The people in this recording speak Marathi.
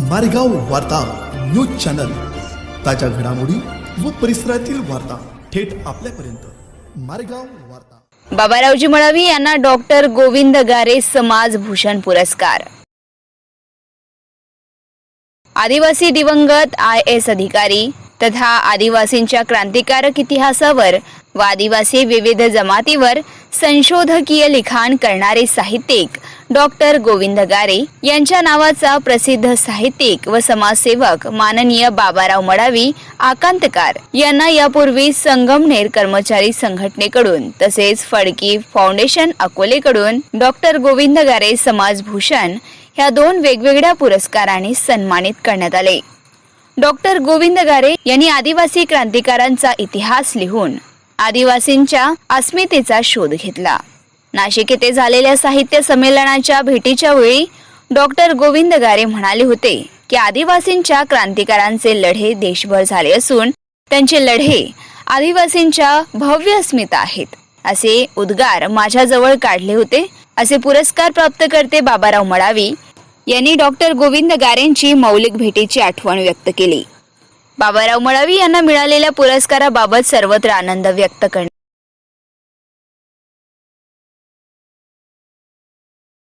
मारेगाव वार्ता न्यूज चॅनल. ताज्या घडामोडी व परिसरातील वार्ता थेट आपल्यापर्यंत. मारेगाव वार्ता. बाबारावजी मळावी यांना डॉक्टर गोविंद गारे समाज भूषण पुरस्कार. आदिवासी दिवंगत आय एस अधिकारी तथा आदिवासींच्या क्रांतिकारक इतिहासावर व आदिवासी विविध जमातीवर संशोधकीय लिखाण करणारे साहित्यिक डॉक्टर गोविंद गारे यांच्या नावाचा प्रसिद्ध साहित्यिक व समाजसेवक माननीय बाबाराव मडावी आकांतकार यांना यापूर्वी संगमनेर कर्मचारी संघटनेकडून तसेच फडकी फाउंडेशन अकोलेकडून डॉक्टर गोविंद गारे समाजभूषण ह्या दोन वेगवेगळ्या पुरस्कारांनी सन्मानित करण्यात आले. डॉक्टर गोविंद गारे यांनी आदिवासी क्रांतिकारांचा इतिहास लिहून आदिवासींच्या अस्मितेचा शोध घेतला. नाशिक येथे झालेल्या साहित्य संमेलनाच्या भेटीच्या वेळी डॉक्टर गोविंद गारे म्हणाले होते की आदिवासींच्या क्रांतिकारांचे लढे देशभर झाले असून त्यांचे लढे आदिवासींच्या भव्य अस्मिता आहेत. असे उद्गार माझ्याजवळ काढले होते. असे पुरस्कार प्राप्त करते बाबाराव मडावी यांनी डॉक्टर गोविंद गारेंची मौलिक भेटीची आठवण व्यक्त केली. बाबाराव मळावी यांना मिळालेल्या पुरस्काराबाबत सर्वत्र आनंद व्यक्त करण्यात